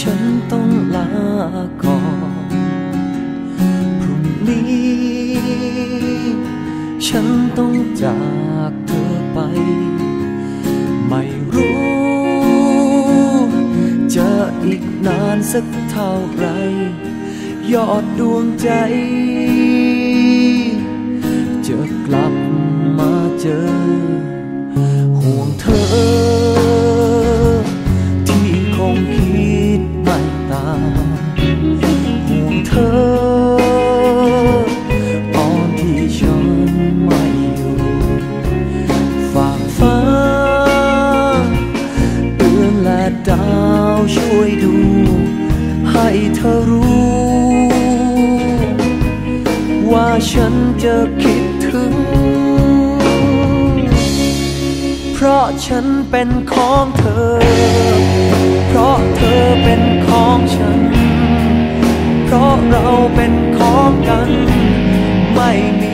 ฉันต้องลาก่อนพรุ่งนี้ ฉันต้องจากเธอไป ไม่รู้ จะอีกนานสักเท่าไร ยอดดวงใจ คิดถึง เพราะฉันเป็นของเธอ เพราะเธอเป็นของฉัน เพราะเราเป็นของกัน ไม่มี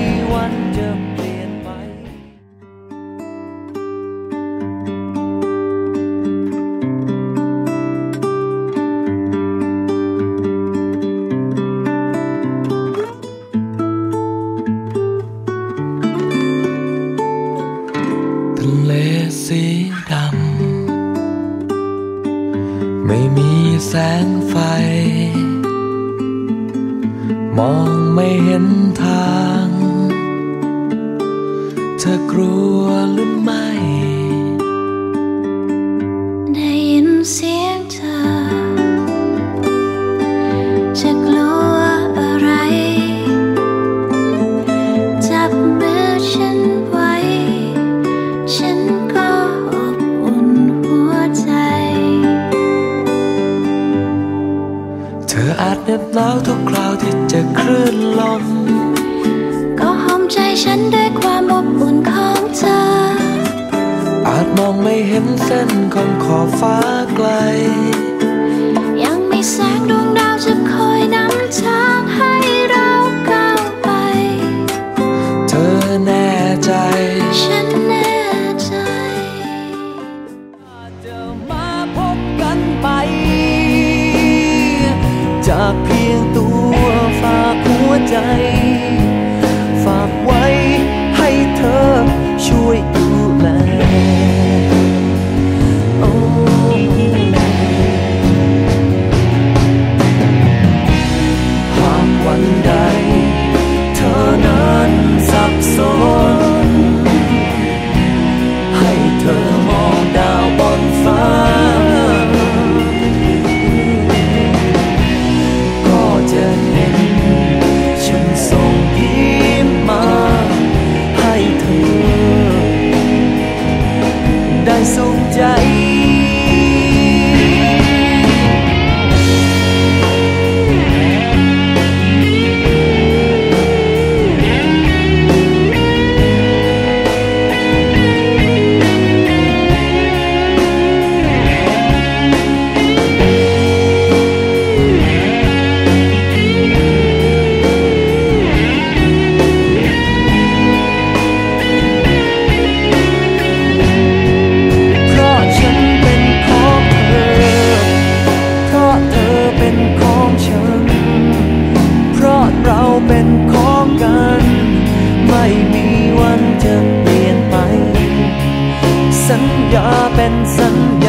เลสีดำ ไม่มีแสงไฟ มองไม่เห็นทาง เธอกลัวหรือไม่ ได้ยินเสียงเธอ นลม ก็หอมใจฉันด้วยความอบอุ่นของเธอ อาจมองไม่เห็นเส้นของขอบฟ้าไกล 也变成